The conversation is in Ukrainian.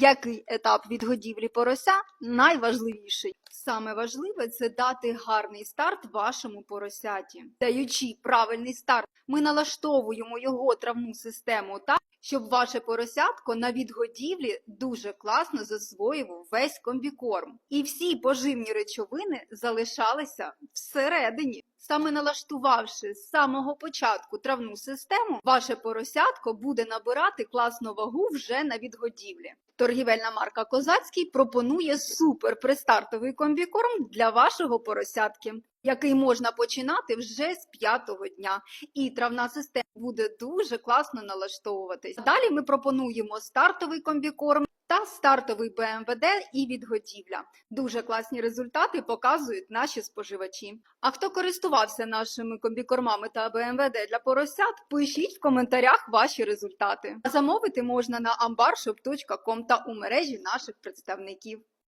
Який етап відгодівлі порося найважливіший? Саме важливе це дати гарний старт вашому поросяті. Даючи правильний старт, ми налаштовуємо його травну систему так, щоб ваше поросятко на відгодівлі дуже класно засвоював весь комбікорм. І всі поживні речовини залишалися всередині. Саме налаштувавши з самого початку травну систему, ваше поросятко буде набирати класну вагу вже на відгодівлі. Торгівельна марка Козацький пропонує супер пристартовий комбікорм для вашого поросятки, який можна починати вже з п'ятого дня, і травна система буде дуже класно налаштовуватись. Далі ми пропонуємо стартовий комбікорм та стартовий БМВД і відгодівля. Дуже класні результати показують наші споживачі. А хто користувався нашими комбікормами та БМВД для поросят, пишіть в коментарях ваші результати. Замовити можна на ambarshop.com та у мережі наших представників.